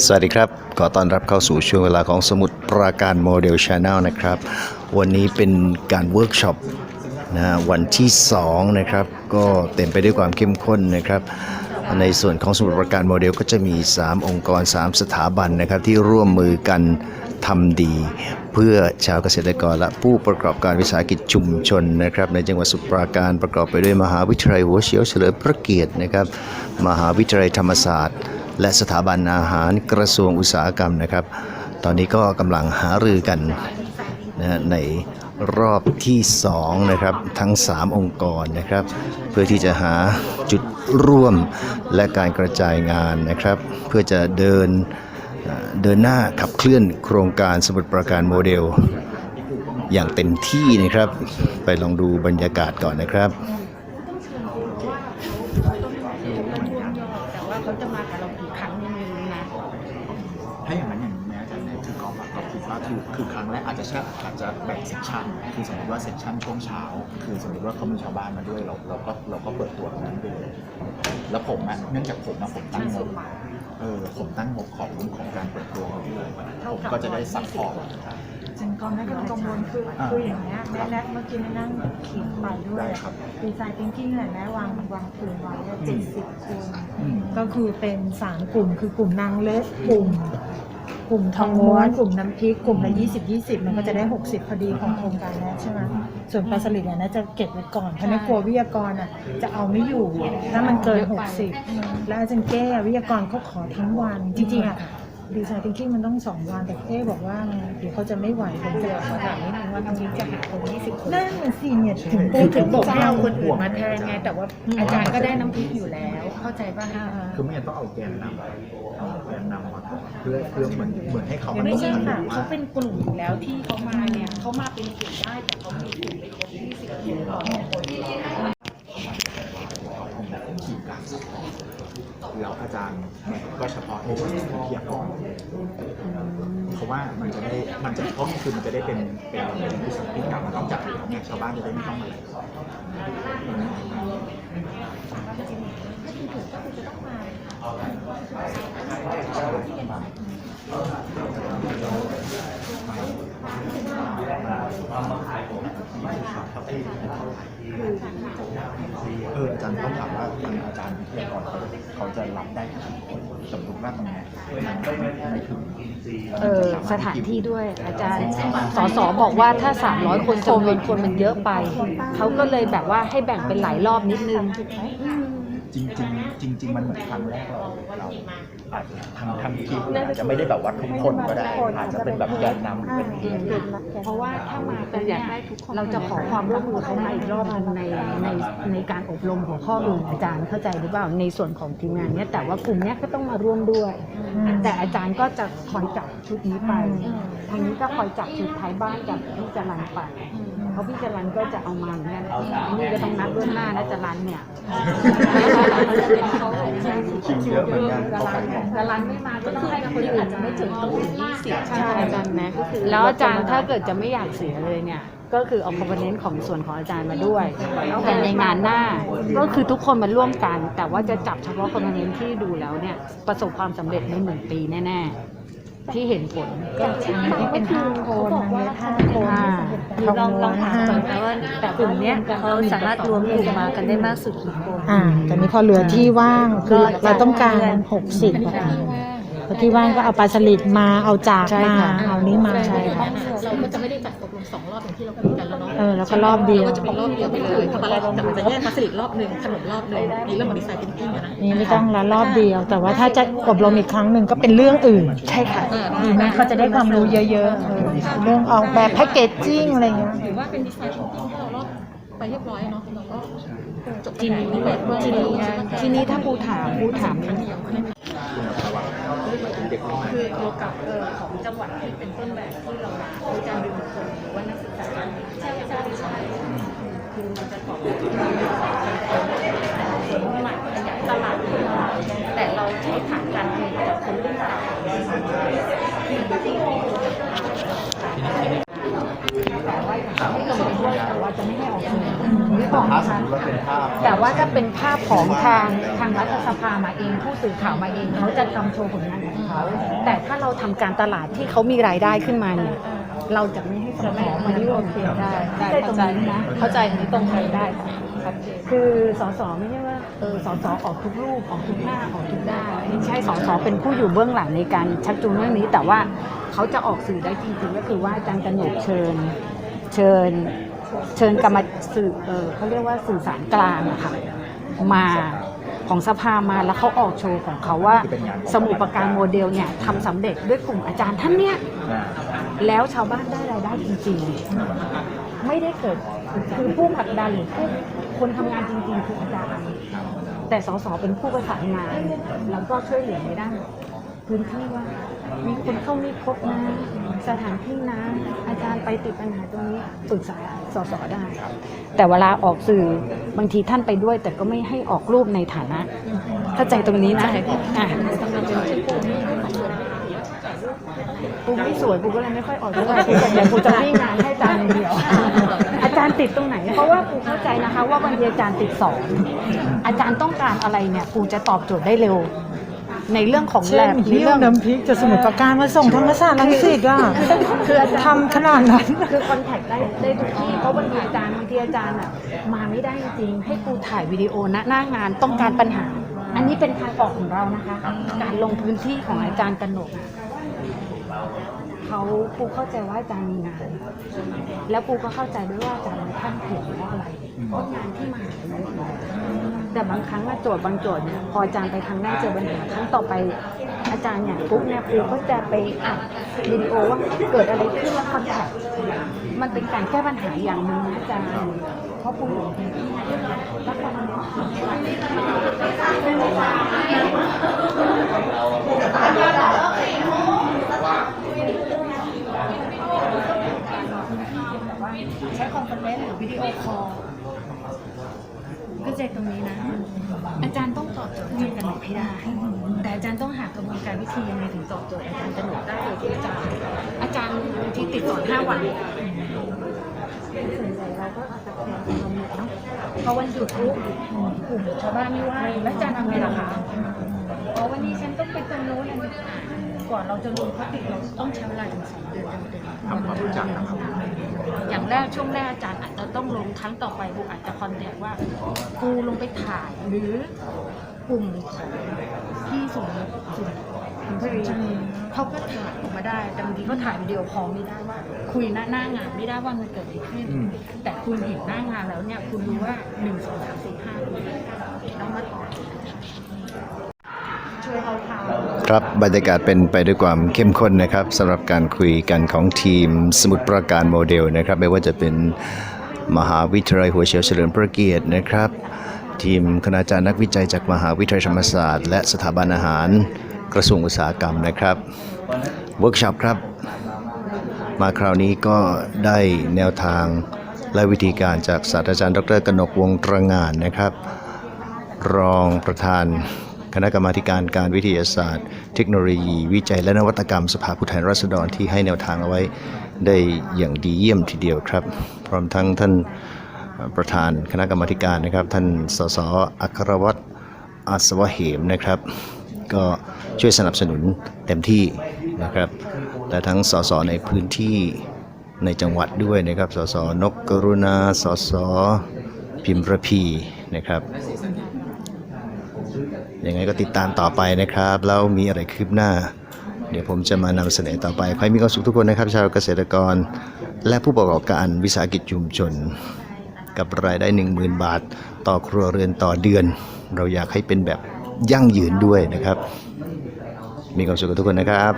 สวัสดีครับ ขอต้อนรับเข้าสู่ช่วงเวลาของสมุดปราการโมเดลชาแนลนะครับ วันนี้เป็นการเวิร์กช็อปนะวันที่ 2 นะครับ ก็เต็มไปด้วยความเข้มข้นนะครับ ในส่วนของสมุดปราการโมเดลก็จะมี 3 องค์กร 3 สถาบันนะครับ ที่ร่วมมือกันทำดี เพื่อชาวเกษตรกรและผู้ประกอบการวิสาหกิจชุมชนนะครับ ในจังหวัดสุพรปราการประกอบไปด้วยมหาวิทยาลัยหัวเฉียวเฉลิมพระเกียรตินะครับ มหาวิทยาลัยธรรมศาสตร์ และสถาบันอาหารกระทรวงอุตสาหกรรมนะครับ ตอนนี้ก็กำลังหารือกันนะในรอบที่2นะครับทั้ง 3 องค์กรนะครับ เพื่อที่จะหาจุดร่วมและการกระจายงานนะครับ เพื่อจะเดินเอ่อเดินหน้าขับเคลื่อนโครงการสมุดประการโมเดล อย่างเต็มที่นะครับ ไปลองดูบรรยากาศก่อนนะครับ แต่ว่าเขาจะมากับเรากี่ครั้งยังไม่รู้นะ ถ้าอย่างนั้นอย่างนี้นะอาจารย์เนี่ยคือกอล์ฟอะก็ คิดว่าคือคือครั้งแรกอาจจะใช่อาจจะแบ่งเซสชันคือสมมติว่าเซสชันช่วงเช้า คือสมมติว่าเขามีชาวบ้านมาด้วยเราเราก็เราก็เปิดตัวตรงนั้นไปเลยแล้วผมอะเนื่องจากผมอะผมตั้งงบเออผมตั้งงบของของการเปิดตัวของด้วยผมก็จะได้ซัพพอร์ตฉันก็ไม่กำลังกังวลคืออ่าคืออย่างเงี้ยแม่แนทเมื่อกี้แม่นั่งเขียนไปด้วยได้ครับดีไซน์ thinking เนี่ยแม่วางวางกลุ่มไว้เจ็ดสิบคนอืมก็คือเป็นสามกลุ่มคือกลุ่มนางเล็กกลุ่มก ลุ่มทองม้วนกลุ่มน้ำพริกกลุ่มละยี่สิบยี่สิบมันก็จะได้หกสิบพอดีของโครงการแรกใช่ไหมส่วนปลาสลิดเนี่ยน่าจะเก็บไว้ก่อนเพราะไม่กลัววิทยากรอะจะเอาไม่อยู่ ถ้ามันเกินหกสิบแล้วอาจารย์แก้วิทยากรเขาขอทั้งวันจริงๆอะ ดีไซน์ thinking มันต้องสองวันแต่เอ๊บอกว่าเดี๋ยวเขาจะไม่ไหวผมจะขอถามนิดนึงว่าน้ำพริกจะหาคน20คนนั่นน่ะสิเนี่ยถึงเออถึงบอกให้เอาคนอื่นห่วงมาแทนไงแต่ว่าอาจารย์ก็ได้น้ำพริกอยู่แล้ว เข้าใจป่ะคือไม่งั้นต้องเอาแกนนำเอาแกนนำมาก่อนเพื่อเพื่อเหมือนเหมือนให้เขาไม่ใช่ค่ะรู้ว่าเขาเป็นกลุ่มอยู่แล้วที่เขามาเนี่ยเขามาเป็นกลุ่มได้แต่เขามีกลุ่มไม่ครบ20คนก่อนทีมการซัพพอร์ต แล้วอาจารย์เนี่ยก็เฉพาะในส่วนของวิทยากรเพราะว่ามันจะได้มันจะก็คือมันจะได้เป็นเป็นเป็นวิสาหกิจกรรมมันต้องจัดอยู่แล้วเนี่ยชาวบ้านจะได้ไม่ต้องมาอะไร เอออาจารย์ต้องถามว่าทางอาจารย์วิทยากรเขาเขาจะรับได้กี่คนสมมติว่าตรงเนี้ยไม่ถึงเออสถานที่ด้วยอาจารย์สสบอกว่าถ้า 300 คนจำนวนคนมันเยอะไป เขาก็เลยแบบว่าให้แบ่งเป็นหลายรอบนิดนึง จริง จริงๆจริง ๆ มันเหมือนครั้งแรกเราเราอาจจะทำทำทีมอาจจะไม่ได้แบบว่าทุกคนก็ได้ อาจจะเป็นแบบแกนนำเป็นเพราะว่าถ้ามาเป็นเนี่ยเราจะขอความร่วมมือเขามาอีกรอบหนึงในในในการอบรมหัวข้ออื่นอาจารย์เข้าใจหรือเปล่าในส่วนของทีมงานเนี้ยแต่ว่ากลุ่มเนี้ยก็ต้องมาร่วมด้วย แต่อาจารย์ก็จะคอยจับชุดนี้ไปทางนี้ก็คอยจับชุดท้ายบ้านกับพี่จรันไป เพราะพี่จรันก็จะเอามาเหมือนกันอันนี่ก็ต้องนัดล่วงหน้านะจรันเนี่ยคิวเยอะเหมือนกันจรันจรันไม่มาก็ต้องให้คนอื่นไม่ถึงต้องถึงยี่สิบใช่อาจารย์นะก็คือแล้วอาจารย์ถ้าเกิดจะไม่อยากเสียเลยเนี่ยก็คือเอาคอมโพเนนต์ของส่วนของอาจารย์มาด้วยแต่ในงานหน้าก็คือทุกคนมาร่วมกัน แต่ว่าจะจับเฉพาะคอมโพเนนต์ที่ดูแล้วเนี่ยประสบความสำเร็จในหนึ่งปีแน่ ๆ ที่เห็นผลก็ที่เป็นห้าคนนางเลยห้าคนอ่าทองม้วนห้าแต่ว่าแต่กลุ่มเนี้ยเขาสามารถรวมกลุ่มมากันได้มากสุดกี่คนอ่าแต่นี้พอเหลือที่ว่างคือเราต้องการหกสิบอะค่ะพอที่ว่างก็เอาปลาสลิดมาเอาจากมาเอานี้มาใช่ค่ะ เราก็จะไม่ได้จัดอบรมสองรอบอย่างที่เราคุยกันแล้วเนาะเออแล้วก็รอบเดียวก็จะเป็นรอบเดียวไปเลยตอนแรกแต่อาจจะแยกมาสลิดรอบหนึ่งขนมรอบหนึ่งมีเรื่องของดีไซน์เป็นติ้งนะนี่ไม่ต้องละรอบเดียว แต่ว่าถ้าจะอบรมอีกครั้งหนึ่งก็เป็นเรื่องอื่น ใช่ค่ะดีไหมเขาจะได้ความรู้เยอะๆเออเรื่องออกแบบแพคเกจจิ้งอะไรเงี้ย หรือว่าเป็นดีไซน์ของติ้งที่เรารอบไปเรียบร้อยเนาะเราก็จบทีนี้ทีนี้ทีนี้ถ้าภูถามภูถามเด็กรุ่ นใหม่คือเกี่ยวกับเออของจังหวัดที่เป็นต้นแบบที่เราวิจารณ์ดูบุคคลหรือว่านักศึกษาใช่ใช่ใช่คือมันจะตอบแบบใหม่ขยายตลาดแต่เราใช้ฐานการผลิตจากคนรุ่นเก่าแต่ว่า จะไม่ให้ออกสื่อ นึกออกไหมถ้าสมคะมติว่าเป็นภาพ แต่ว่าถ้าเป็นภาพของทางทางรัฐสภามาเอง ผู้สื่อข่าวมาเองเขาจะทำโชว์ผลงานของเขาแต่ถ้าเราทำการตลาดที่เขามีรายได้ขึ้นมาเนี่ยเราจะไม่ให้สมอมาร่วมเพียงได้ได้ได้ตเข้ารงใจนี้นะเข้าใจอันนี้ตรงไปได้ค่ะชัดเจนคือสสไม่ใช่ว่าเออสสออกทุกรูปออกทุกหน้าออกทุกด้านไม่ใช่สสเป็นผู้อยู่เบื้องหลังในการชักจูงเรื่องนี้ แต่ว่าเขาจะออกสื่อได้จริงๆก็คือว่าอาจารย์กนกเชิญ เชิญ เชิญกรรมสื่อเออเขาเรียกว่าสื่อสารกลางอะค่ะมาของสภามาแล้วเขาออกโชว์ของเขาว่า สมุปราการโมเดลเนี่ยทำสำเร็จด้วยกลุ่มอาจารย์ท่านเนี่ยแล้วชาวบ้านได้รายได้จริงๆ ไม่ได้เกิดคือผู้ผลักดันหรือผู้คนทำงานจริงๆคืออาจารย์แต่สสเป็นผู้ประสานงาน แล้วก็ช่วยเหลือในด้านพื้นที่ว่า มีคนเข้าไม่ครบนะ สถานที่นะ อาจารย์ไปติดปัญหาตรงนี้ปรึกษา สสได้ แต่เวลาออกสื่อบางทีท่านไปด้วย แต่ก็ไม่ให้ออกรูปในฐานะ เข้าใจตรงนี้นะอะปูไม่สวยปูก็เลยไม่ค่อยออกเท่าไหร่ปูส่วนใหญ่ปูจะวิ่งงานให้อาจารย์อย่างเดียว อาจารย์ติดตรงไหน เพราะว่าปูเข้าใจนะคะ ว่าบางทีอาจารย์ติดสอนอาจารย์ต้องการอะไรเนี่ยปูจะตอบโจทย์ได้เร็ว ในเรื่องของแลเช่นบในหิ้วเรื่อง น้ำพริกจะสมุทรปราการมาส่งธรรมศาสตร์ลังสิตอะคืออาจารย์ ทำขนาดนั้น คือคอนแทคได้ได้ทุกที่เพราะบางทีอาจารย์บางทีอาจารย์อะมาไม่ได้จริงๆให้ครูถ่ายวิดีโอณหน้างานต้องการปัญหา อันนี้เป็นทางออกของเรานะคะ การลงพื้นที่ของอาจารย์กนกอะ เขาครูเข้าใจว่าอาจารย์มีงาน แล้วครูก็เข้าใจด้วยว่าอาจารย์ท่านเขียนเพราอะไรเพราะงานที่มาหาเยอะแต่บางครั้งอะโจทย์บางโจทย์เนี่ยพออาจารย์ไปครั้งแรกเจอปัญหาครั้งต่อไปอาจารย์อย่างปุ๊บเนี่ยครูก็จะไปอัดวิดีโอว่าเกิดอะไรขึ้นแล้วคอนแทมันเป็นการแก้ปัญหาอย่างหนึ่งนะอาจารย์เพราะครูอยู่ในที่แล้วการ ใช้คอนเฟอเรนซ์หรือวิดีโอคอลก็ใจตรงนี้นะ อาจารย์ต้องตอบโจทย์อาจารย์กระหนกให้ได้ แต่อาจารย์ต้องหากระบวนการวิธียังไงถึงตอบโจทย์อาจารย์กระหนกได้โดยที่อาจารย์อาจารย์บางทีติดสอนห้าวันส่วนใหญ่เราก็เอาแต่แทนความเหนื่อยเนาะพอวันหยุดปุ๊บกลุ่มชาวบ้านไม่ว่างแล้วอาจารย์ทำไงล่ะคะอ๋อวันนี้ฉันต้องไปตรงโน้นอันนี้ ก่อนเราจะลงพลาสติกเราต้องใช้เวลาถึงสองเดือนเต็มๆทำความรู้จักนะครับอย่างแรกช่วงแรกอาจารย์อาจจะต้องลงครั้งต่อไปครูอาจจะคอนแทคว่าครูลงไปถ่ายหรือกลุ่มของที่ส่งส่วนคุณพรีเขาก็ถ่ายออกมาได้ แต่บางทีเขาถ่ายวิดีโอคอลไม่ได้ว่า คุยหน้าหน้างานไม่ได้ว่ามันเกิดอะไรขึ้น อืม แต่คุณเห็นหน้างานแล้วเนี่ยคุณรู้ว่าหนึ่งสองสามสี่ห้าต้องมาตอบช่วยเขาทำ ครับบรรยากาศเป็นไปด้วยความเข้มข้นนะครับสำหรับการคุยกันของทีมสมุทรปราการโมเดลนะครับ ไม่ว่าจะเป็นมหาวิทยาลัยหัวเฉียวเฉลิมพระเกียรตินะครับ ทีมคณาจารย์นักวิจัยจากมหาวิทยาลัยธรรมศาสตร์และสถาบันอาหารกระทรวงอุตสาหกรรมนะครับเวิร์กช็อปครับ มาคราวนี้ก็ได้แนวทางและวิธีการจากศาสตราจารย์ ดรกนกวงตรงานนะครับ รองประธาน คณะกรรมาการการวิทยาศาสตร์ เทคโนโลยี วิจัยและนวัตกรรมสภาผู้แทนราษฎรที่ให้แนวทางเอาไว้ได้อย่างดีเยี่ยมทีเดียวครับ พร้อมทั้งท่านประธานคณะกรรมาการนะครับ ท่านสสอัครวัตรอาสวะเหมนะครับ ก็ช่วยสนับสนุนเต็มที่นะครับและทั้งสสในพื้นที่ในจังหวัดด้วยนะครับ สสนกกรุณา สสพิมพ์ระพีนะครับ ยังไงก็ติดตามต่อไปนะครับแล้วมีอะไรคืบหน้า เดี๋ยวผมจะมานำเสนอต่อไปขอให้มีความสุขทุกคนนะครับ ชาวเกษตรกร และผู้ประกอบการวิสาหกิจชุมชน กับรายได้ 10,000 บาท ต่อครัวเรือนต่อเดือน เราอยากให้เป็นแบบยั่งยืนด้วยนะครับ มีความสุขกับทุกคนนะครับ